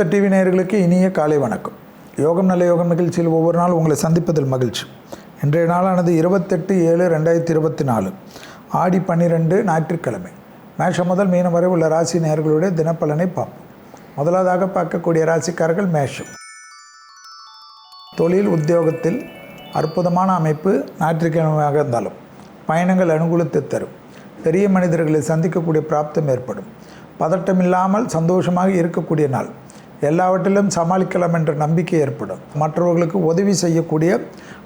வேதாந்த டிவி நேயர்களுக்கு இனிய காலை வணக்கம். யோகம் நல்ல யோகம் நிகழ்ச்சியில் ஒவ்வொரு நாள் உங்களை சந்திப்பதில் மகிழ்ச்சி. இன்றைய நாளானது இருபத்தெட்டு ஏழு ரெண்டாயிரத்தி இருபத்தி நாலு. ஆடி பன்னிரெண்டு ஞாயிற்றுக்கிழமை. மேஷம் முதல் மீனம் வரை உள்ள ராசி நேயர்களுடைய தினப்பலனை பார்ப்போம். முதலாவதாக பார்க்கக்கூடிய ராசிக்காரர்கள் மேஷம். தொழில் உத்தியோகத்தில் அற்புதமான அமைப்பு ஞாயிற்றுக்கிழமையாக இருந்தாலும் பயணங்கள் அனுகூலத்தை தரும். பெரிய மனிதர்களை சந்திக்கக்கூடிய பிராப்தம் ஏற்படும். பதட்டமில்லாமல் சந்தோஷமாக இருக்கக்கூடிய நாள். எல்லாவற்றிலும் சமாளிக்கலாம் என்ற நம்பிக்கை ஏற்படும். மற்றவர்களுக்கு உதவி செய்யக்கூடிய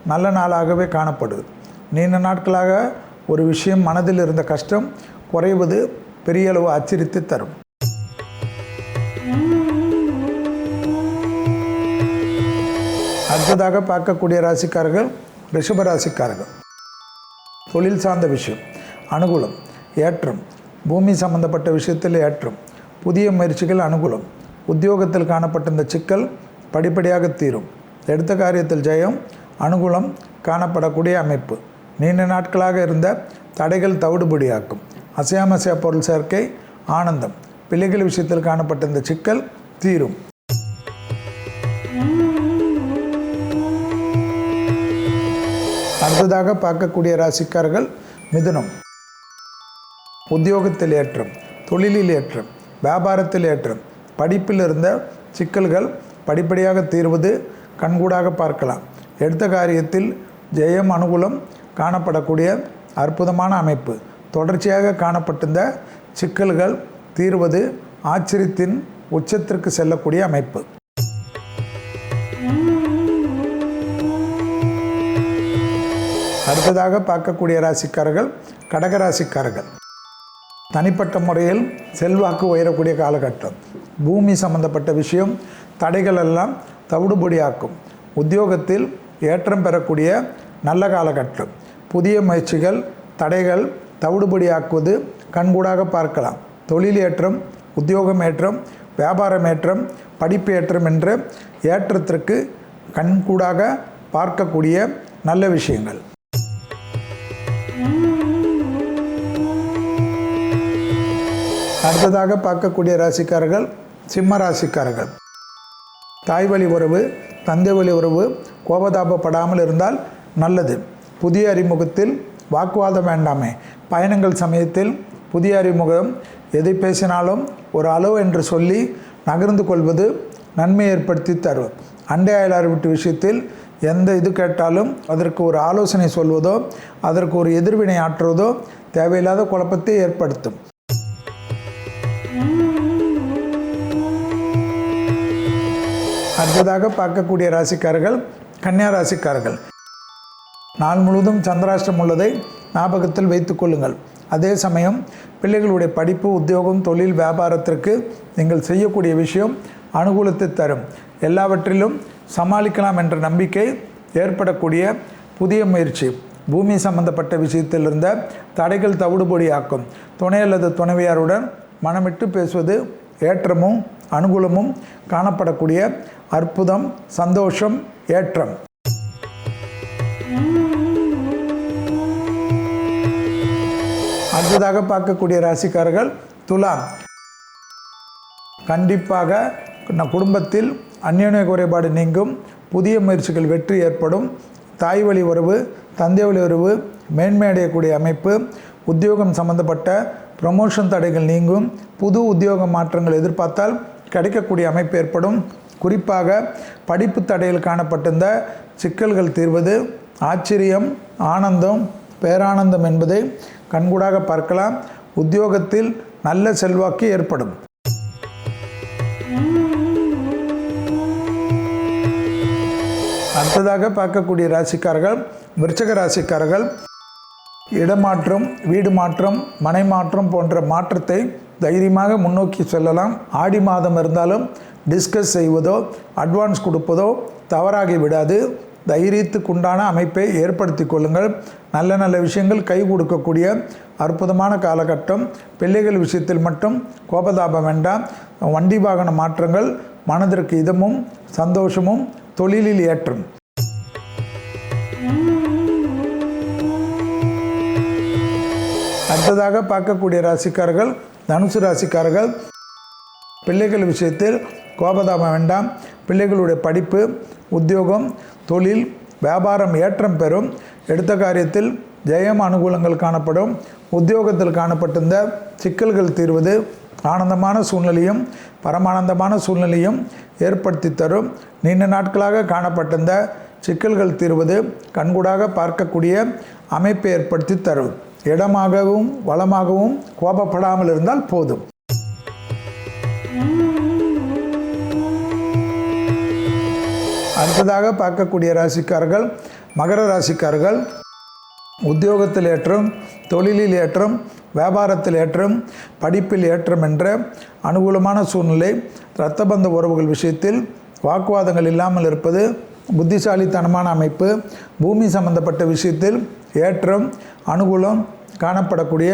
நல்ல நாளாகவே காணப்படுது. நீண்ட நாட்களாக ஒரு விஷயம் மனதில் இருந்த கஷ்டம் குறைவது பெரிய அளவு அச்சரித்து தரும். அடுத்ததாக பார்க்கக்கூடிய ராசிக்காரர்கள் ரிஷப ராசிக்காரர்கள். தொழில் சார்ந்த விஷயம் அனுகூலம் ஏற்றம். பூமி சம்பந்தப்பட்ட விஷயத்தில் ஏற்றம். புதிய முயற்சிகள் அனுகூலம். உத்தியோகத்தில் காணப்பட்ட இந்த சிக்கல் படிப்படியாக தீரும். எடுத்த காரியத்தில் ஜெயம் அனுகூலம் காணப்படக்கூடிய அமைப்பு. நீண்ட நாட்களாக இருந்த தடைகள் தவிடுபடியாக்கும். அசையாமசையா பொருள் சேர்க்கை ஆனந்தம். பிள்ளைகள் விஷயத்தில் காணப்பட்ட இந்த சிக்கல் தீரும். அடுத்ததாக பார்க்கக்கூடிய ராசிக்காரர்கள் மிதுனம். உத்தியோகத்தில் ஏற்றம் தொழிலில் ஏற்றம் வியாபாரத்தில் ஏற்றம் படிப்பில் இருந்த சிக்கல்கள் படிப்படியாக தீர்வது கண்கூடாக பார்க்கலாம். எடுத்த காரியத்தில் ஜெயம் அனுகூலம் காணப்படக்கூடிய அற்புதமான அமைப்பு. தொடர்ச்சியாக காணப்பட்டிருந்த சிக்கல்கள் தீர்வது ஆச்சரியத்தின் உச்சத்திற்கு செல்லக்கூடிய அமைப்பு. அடுத்ததாக பார்க்கக்கூடிய ராசிக்காரர்கள் கடகராசிக்காரர்கள் தனிப்பட்ட முறையில் செல்வாக்கு உயரக்கூடிய காலகட்டம். பூமி சம்பந்தப்பட்ட விஷயம் தடைகள் எல்லாம் தவிடுபொடியாக்கும். உத்தியோகத்தில் ஏற்றம் பெறக்கூடிய நல்ல காலகட்டம். புதிய முயற்சிகள் தடைகள் தவிடுபடியாக்குவது கண்கூடாக பார்க்கலாம். தொழில் ஏற்றம் உத்தியோகம் ஏற்றம் வியாபாரம் ஏற்றம் படிப்பு ஏற்றம் என்ற ஏற்றத்திற்கு கண்கூடாக பார்க்கக்கூடிய நல்ல விஷயங்கள். அடுத்ததாக பார்க்கக்கூடிய ராசிக்காரர்கள் சிம்ம ராசிக்காரர்கள். தாய் வழி உறவு தந்தை வழி உறவு கோபதாபப்படாமல் இருந்தால் நல்லது. புதிய அறிமுகத்தில் வாக்குவாதம் வேண்டாமே. பயணங்கள் சமயத்தில் புதிய அறிமுகம் எதை பேசினாலும் ஒரு அளவு என்று சொல்லி நகர்ந்து கொள்வது நன்மை ஏற்படுத்தி தரும். அண்டை அயலார் வீட்டு விஷயத்தில் எந்த இது கேட்டாலும் அதற்கு ஒரு ஆலோசனை சொல்வதோ அதற்கு ஒரு எதிர்வினை ஆற்றுவதோ தேவையில்லாத குழப்பத்தை ஏற்படுத்தும். அடுத்ததாக பார்க்கக்கூடிய ராசிக்காரர்கள் கன்னியா ராசிக்காரர்கள். நாள் முழுவதும் சந்திராஷ்டம் உள்ளதை ஞாபகத்தில் வைத்துக் கொள்ளுங்கள். அதே சமயம் பிள்ளைகளுடைய படிப்பு உத்தியோகம் தொழில் வியாபாரத்திற்கு நீங்கள் செய்யக்கூடிய விஷயம் அனுகூலத்தை தரும். எல்லாவற்றிலும் சமாளிக்கலாம் என்ற நம்பிக்கை ஏற்படக்கூடிய புதிய முயற்சி. பூமி சம்பந்தப்பட்ட விஷயத்தில் இருந்த தடைகள் தவிடுபொடியாக்கும். துணை அல்லது துணைவியாருடன் மனமிட்டு பேசுவது ஏற்றமும் அனுகூலமும் காணப்படக்கூடிய அற்புதம் சந்தோஷம் ஏற்றம். அடுத்ததாக பார்க்கக்கூடிய ராசிக்காரர்கள் துலாம். கண்டிப்பாக குடும்பத்தில் அந்யோன்ய குறைபாடு நீங்கும் புதிய முயற்சிகள் வெற்றி ஏற்படும் தாய் வழி உறவு தந்தை வழி உறவு மேன்மையடையக்கூடிய அமைப்பு உத்தியோகம் சம்பந்தப்பட்ட ப்ரமோஷன் தடைகள் நீங்கும். புது உத்தியோக மாற்றங்கள் எதிர்பார்த்தால் கிடைக்கக்கூடிய அமைப்பு ஏற்படும். குறிப்பாக படிப்பு தடையில் காணப்பட்டிருந்த சிக்கல்கள் தீர்வது ஆச்சரியம் ஆனந்தம் பேரானந்தம் என்பதை கண்கூடாக பார்க்கலாம். உத்தியோகத்தில் நல்ல செல்வாக்கு ஏற்படும். அடுத்ததாக பார்க்கக்கூடிய ராசிக்காரர்கள் விருச்சக ராசிக்காரர்கள் இடமாற்றம் வீடு மாற்றம் மனை மாற்றம் போன்ற மாற்றத்தை தைரியமாக முன்னோக்கி செல்லலாம். ஆடி மாதம் இருந்தாலும் டிஸ்கஸ் செய்வதோ அட்வான்ஸ் கொடுப்பதோ தவறாகி விடாது. தைரியத்துக்குண்டான அமைப்பை ஏற்படுத்தி கொள்ளுங்கள். நல்ல நல்ல விஷயங்கள் கை கொடுக்கக்கூடிய அற்புதமான காலகட்டம். பிள்ளைகள் விஷயத்தில் மட்டும் கோபதாபம் வேண்டாம். வண்டி வாகன மாற்றங்கள் மனதிற்கு இதமும் சந்தோஷமும் தொழிலில் ஏற்றம். அடுத்ததாக பார்க்கக்கூடிய ராசிக்காரர்கள் தனுசு ராசிக்காரர்கள் பிள்ளைகள் விஷயத்தில் கோபதாபம் வேண்டாம். பிள்ளைகளுடைய படிப்பு உத்தியோகம் தொழில் வியாபாரம் ஏற்றம் பெறும். எடுத்த காரியத்தில் ஜெயம் அனுகூலங்கள் காணப்படும். உத்தியோகத்தில் காணப்பட்டிருந்த சிக்கல்கள் தீர்வது ஆனந்தமான சூழ்நிலையும் பரமானந்தமான சூழ்நிலையும் ஏற்படுத்தி தரும். நீண்ட நாட்களாக காணப்பட்டிருந்த சிக்கல்கள் தீர்வது கண்கூடாக பார்க்கக்கூடிய அமைப்பை ஏற்படுத்தி தரும். இடமாகவும் வளமாகவும் கோபப்படாமல் இருந்தால் போதும். அடுத்ததாக பார்க்கக்கூடிய ராசிக்காரர்கள் மகர ராசிக்காரர்கள் உத்தியோகத்தில் ஏற்றம் தொழிலில் ஏற்றம் வியாபாரத்தில் ஏற்றம் படிப்பில் ஏற்றம் என்ற அனுகூலமான சூழ்நிலை இரத்தபந்த உறவுகள் விஷயத்தில் வாக்குவாதங்கள் இல்லாமல் இருப்பது புத்திசாலித்தனமான அமைப்பு பூமி சம்பந்தப்பட்ட விஷயத்தில் ஏற்றம் அனுகூலம் காணப்படக்கூடிய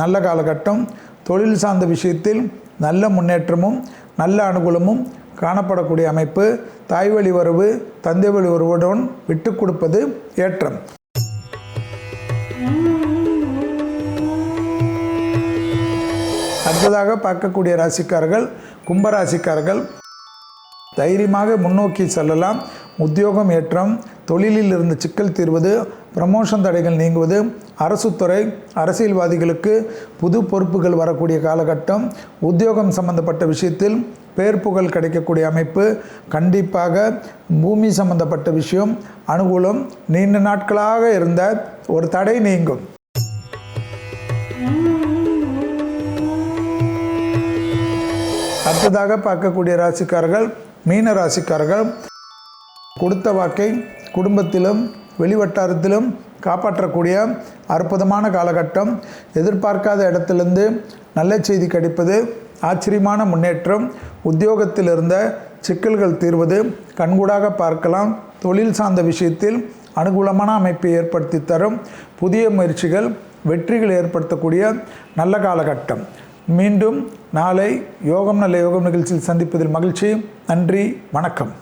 நல்ல காலகட்டம் தொழில் சார்ந்த விஷயத்தில் நல்ல முன்னேற்றமும் நல்ல அனுகூலமும் காணப்படக்கூடிய அமைப்பு தாய் வழி உறவு தந்தை வழி உறவுடன் விட்டு கொடுப்பது ஏற்றம். அடுத்ததாக பார்க்கக்கூடிய ராசிக்காரர்கள் கும்பராசிக்காரர்கள் தைரியமாக முன்னோக்கி செல்லலாம். உத்தியோகம் ஏற்றம் தொழிலில் இருந்து சிக்கல் தீர்வது ப்ரமோஷன் தடைகள் நீங்குவது அரசுத்துறை அரசியல்வாதிகளுக்கு புது பொறுப்புகள் வரக்கூடிய காலகட்டம் உத்தியோகம் சம்பந்தப்பட்ட விஷயத்தில் பேர் புகழ் கிடைக்கக்கூடிய அமைப்பு கண்டிப்பாக பூமி சம்பந்தப்பட்ட விஷயம் அனுகூலம் நீண்ட நாட்களாக இருந்த ஒரு தடை நீங்கும். அடுத்ததாக பார்க்கக்கூடிய ராசிக்காரர்கள் மீன ராசிக்காரர்கள் கொடுத்த வாக்கை குடும்பத்திலும் வெளிவட்டாரத்திலும் காப்பாற்றக்கூடிய அற்புதமான காலகட்டம். எதிர்பார்க்காத இடத்திலிருந்து நல்ல செய்தி கிடைப்பது ஆச்சரியமான முன்னேற்றம். உத்தியோகத்தில் இருந்த சிக்கல்கள் தீர்வது கண்கூடாக பார்க்கலாம். தொழில் சார்ந்த விஷயத்தில் அனுகூலமான அமைப்பை ஏற்படுத்தி தரும் புதிய முயற்சிகள் வெற்றிகள் ஏற்படுத்தக்கூடிய நல்ல காலகட்டம். மீண்டும் நாளை யோகம் நல்ல யோகம் நிகழ்ச்சியில் சந்திப்பதில் மகிழ்ச்சி. நன்றி வணக்கம்.